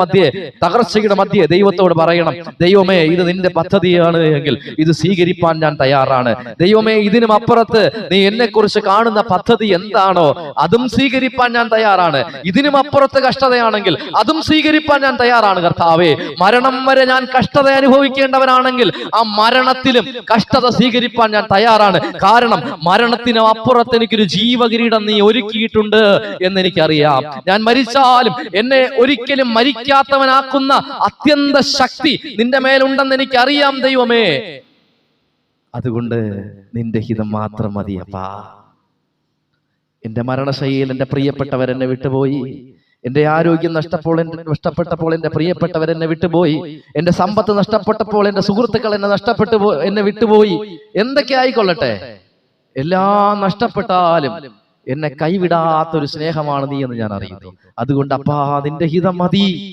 മധ്യേ തകർച്ചയുടെ മധ്യേ ദൈവത്തോട് പറയണം ദൈവമേ ഇത് നിന്റെ പദ്ധതിയാണ് എങ്കിൽ ഇത് സ്വീകരിപ്പാൻ ഞാൻ തയ്യാറാണ്. ദൈവമേ ഇതിനും അപ്പുറത്ത് നീ എന്നെ കുറിച്ച് കാണുന്ന പദ്ധതി എന്താണോ അതും സ്വീകരിപ്പാൻ ഞാൻ തയ്യാറാണ്. ഇതിനും അപ്പുറത്ത് കഷ്ടതയാണെങ്കിൽ അതും സ്വീകരിപ്പാൻ ഞാൻ തയ്യാറാണ് കർത്താവേ. മരണം വരെ ഞാൻ കഷ്ടത അനുഭവിക്കേണ്ടവനാണെങ്കിൽ ആ മരണത്തിലും കഷ്ടത സ്വീകരിപ്പാൻ ഞാൻ തയ്യാറാണ്. കാരണം മരണത്തിന് അപ്പുറത്ത് എനിക്കൊരു ജീവകിരീടം നീ ഒരുക്കിയിട്ടുണ്ട് എന്ന് എനിക്കറിയാം. ഞാൻ മരിച്ചാലും എന്നെ ഒരിക്കലും മരിക്കാത്തവനാക്കുന്ന അത്യന്ത ശക്തി നിന്റെ മേലുണ്ടെന്ന് എനിക്കറിയാം ദൈവമേ. അതുകൊണ്ട് നിന്റെ ഹിതം മാത്രം മതിയപ്പാ. എന്റെ മരണശൈലിയിൽ എന്റെ പ്രിയപ്പെട്ടവരെന്നെ വിട്ടുപോയി. എന്റെ ആരോഗ്യം നഷ്ടപ്പോൾ നഷ്ടപ്പെട്ടപ്പോൾ എന്റെ പ്രിയപ്പെട്ടവർ എന്നെ വിട്ടുപോയി. എന്റെ സമ്പത്ത് നഷ്ടപ്പെട്ടപ്പോൾ എന്റെ സുഹൃത്തുക്കൾ എന്നെ നഷ്ടപ്പെട്ടു എന്നെ വിട്ടുപോയി. എന്തൊക്കെ ആയിക്കൊള്ളട്ടെ? എല്ലാം നഷ്ടപ്പെട്ടാലും എന്നെ കൈവിടാത്തൊരു സ്നേഹമാണ് നീ എന്ന് ഞാൻ അറിയുന്നു. അതുകൊണ്ട് അപ്പാ നിന്റെ ഹിതം മതി.